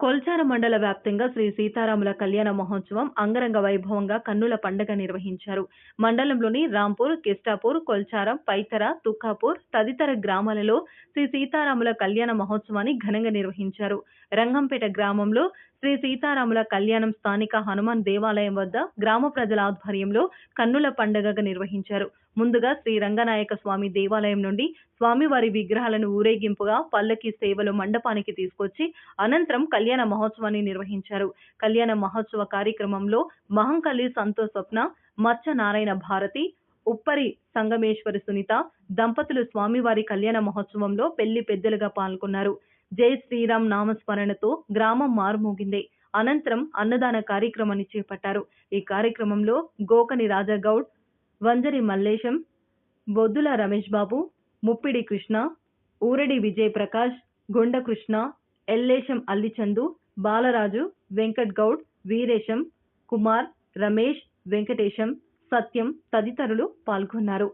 కొల్చార మండల వ్యాప్తంగా శ్రీ సీతారాముల కళ్యాణ మహోత్సవం అంగరంగ వైభవంగా కన్నుల పండగ నిర్వహించారు. మండలంలోని రాంపూర్ కిస్టాపూర్ కొల్చారం పైతర తుక్కాపూర్ తదితర గ్రామాలలో శ్రీ సీతారాముల కళ్యాణ మహోత్సవాన్ని ఘనంగా నిర్వహించారు. రంగంపేట గ్రామంలో శ్రీ సీతారాముల కళ్యాణం స్థానిక హనుమాన్ దేవాలయం వద్ద గ్రామ ప్రజల ఆధ్వర్యంలో కన్నుల పండగగా నిర్వహించారు. ముందుగా శ్రీ రంగనాయక స్వామి దేవాలయం నుండి స్వామివారి విగ్రహాలను ఊరేగింపుగా పల్లకి సేవలు మండపానికి తీసుకొచ్చి అనంతరం కళ్యాణ మహోత్సవాన్ని నిర్వహించారు. కళ్యాణ మహోత్సవ కార్యక్రమంలో మహంకలి సంతోష్ స్వప్న మచ్చ నారాయణ భారతి ఉప్పరి సంగమేశ్వరి సునీత దంపతులు స్వామివారి కళ్యాణ మహోత్సవంలో పెళ్ళి పెద్దలుగా పాల్గొన్నారు. జై శ్రీరామ్ నామస్మరణతో గ్రామం మారుమోగింది. అనంతరం అన్నదాన కార్యక్రమాన్ని చేపట్టారు. ఈ కార్యక్రమంలో గోకని రాజాగౌడ్ వంజరి మల్లేశం బొద్దుల రమేష్ బాబు ముప్పిడి కృష్ణ ఊరడి విజయ్ ప్రకాష్ గుండకృష్ణ ఎల్లేశం అల్లిచందు బాలరాజు వెంకట్ గౌడ్ వీరేశం కుమార్ రమేష్ వెంకటేశం సత్యం తదితరులు పాల్గొన్నారు.